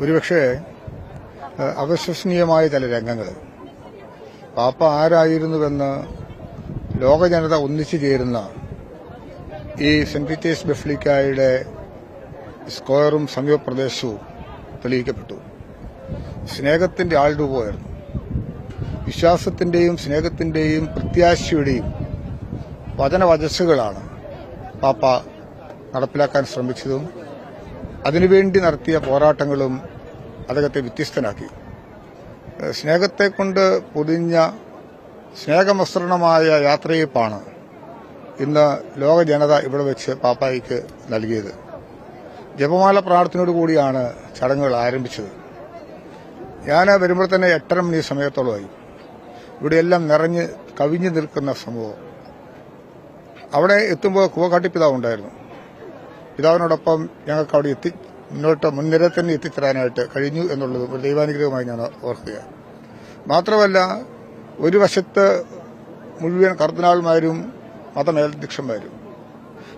ഒരുപക്ഷെ അവിശ്വസനീയമായ ചില രംഗങ്ങൾ. പാപ്പ ആരായിരുന്നുവെന്ന് ലോക ജനത ഒന്നിച്ചു ചേരുന്ന ഈ സെന്റ് പീറ്റേഴ്സ് ബെഫ്ലിക്കായുടെ സ്ക്വയറും സമീപപ്രദേശവും തെളിയിക്കപ്പെട്ടു. സ്നേഹത്തിന്റെ ആൾരൂപമായിരുന്നു. വിശ്വാസത്തിന്റെയും സ്നേഹത്തിന്റെയും പ്രത്യാശയുടെയും വചനവചസ്സുകളാണ് പാപ്പ നടപ്പിലാക്കാൻ ശ്രമിച്ചതും അതിനുവേണ്ടി നടത്തിയ പോരാട്ടങ്ങളും അദ്ദേഹത്തെ വ്യത്യസ്തനാക്കി. സ്നേഹത്തെ കൊണ്ട് പൊതിഞ്ഞ സ്നേഹമസൃണമായ യാത്രയപ്പാണ് ഇന്ന് ലോക ജനത ഇവിടെ വെച്ച് പാപ്പായിക്ക് നൽകിയത്. ജപമാല പ്രാർത്ഥനയോടുകൂടിയാണ് ചടങ്ങുകൾ ആരംഭിച്ചത്. ഞാൻ വരുമ്പോൾ തന്നെ എട്ടര മണി സമയത്തോളമായി. ഇവിടെയെല്ലാം നിറഞ്ഞ് കവിഞ്ഞു നിൽക്കുന്ന സംഭവം. അവിടെ എത്തുമ്പോൾ കുവക്കാട്ടി പിതാവ് ഉണ്ടായിരുന്നു. പിതാവിനോടൊപ്പം ഞങ്ങൾക്ക് അവിടെ എത്തി മുന്നോട്ട് മുൻനിര തന്നെ എത്തിച്ചേരാനായിട്ട് കഴിഞ്ഞു എന്നുള്ളത് ഒരു ദൈവാനുഗ്രഹമായി ഞാൻ ഓർക്കുക. മാത്രമല്ല ഒരു വശത്ത് മുഴുവൻ കർദിനാൾമാരും മതമേലധ്യക്ഷന്മാരും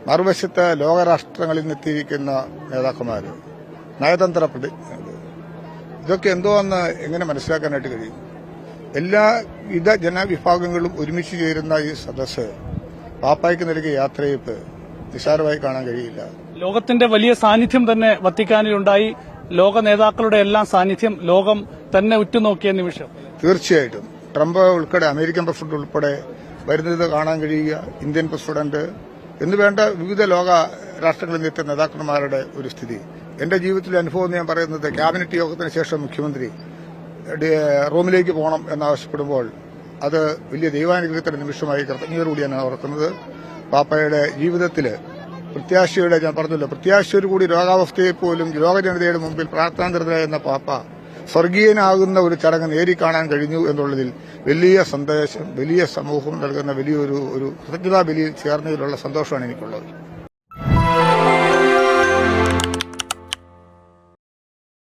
മറുവശത്ത് ലോകരാഷ്ട്രങ്ങളിൽ നിന്നെത്തിയിരിക്കുന്ന നേതാക്കന്മാർ നയതന്ത്ര പ്രതിജ്ഞകൾ ഇതൊക്കെ എന്തോന്ന് എങ്ങനെ മനസ്സിലാക്കാനായിട്ട് കഴിയും? എല്ലാ വിധ ജനവിഭാഗങ്ങളും ഒരുമിച്ച് ചേരുന്ന ഈ സദസ്സ് പാപ്പായ്ക്ക് നൽകിയ യാത്രയപ്പ് നിസ്സാരമായി കാണാൻ കഴിയില്ല. ലോകത്തിന്റെ വലിയ സാന്നിധ്യം തന്നെ വത്തിക്കാനിലുണ്ടായി. ലോക നേതാക്കളുടെ എല്ലാം സാന്നിധ്യം ലോകം തന്നെ ഉറ്റുനോക്കിയ നിമിഷം. തീർച്ചയായിട്ടും. ട്രംപ് ഉൾപ്പെടെ അമേരിക്കൻ പ്രസിഡന്റ് ഉൾപ്പെടെ വരുന്നത് കാണാൻ കഴിയുക ഇന്ത്യൻ പ്രസിഡന്റ് എന്നുവേണ്ട വിവിധ ലോക രാഷ്ട്രങ്ങളിൽ നിന്നെത്തിയ നേതാക്കന്മാരുടെ ഒരു സ്ഥിതി. എന്റെ ജീവിതത്തിലെ അനുഭവം ഞാൻ പറയുന്നത് ക്യാബിനറ്റ് യോഗത്തിന് ശേഷം മുഖ്യമന്ത്രി റോമിലേക്ക് പോകണം എന്നാവശ്യപ്പെടുമ്പോൾ അത് വലിയ ദൈവാനുഗ്രഹത്തിന്റെ നിമിഷമായി കൃതജ്ഞതയോടുകൂടിയാണ് ഞാൻ ഓർക്കുന്നത്. പാപ്പയുടെ ജീവിതത്തിൽ പ്രത്യാശയുടെ ഞാൻ പറഞ്ഞല്ലോ പ്രത്യാശയോട് കൂടി രോഗാവസ്ഥയെ പോലും ലോകജനതയുടെ മുമ്പിൽ പ്രാർത്ഥനാനിരതരായിരുന്ന പാപ്പ സ്വർഗീയനാകുന്ന ഒരു ചടങ്ങ് കാണാൻ കഴിഞ്ഞു എന്നുള്ളതിൽ വലിയ സന്ദേശം വലിയ സമൂഹം നൽകുന്ന വലിയൊരു ഒരു കൃതജ്ഞതാ ബലിയിൽ ചേർന്നതിലുള്ള സന്തോഷമാണ് എനിക്കുള്ളത്.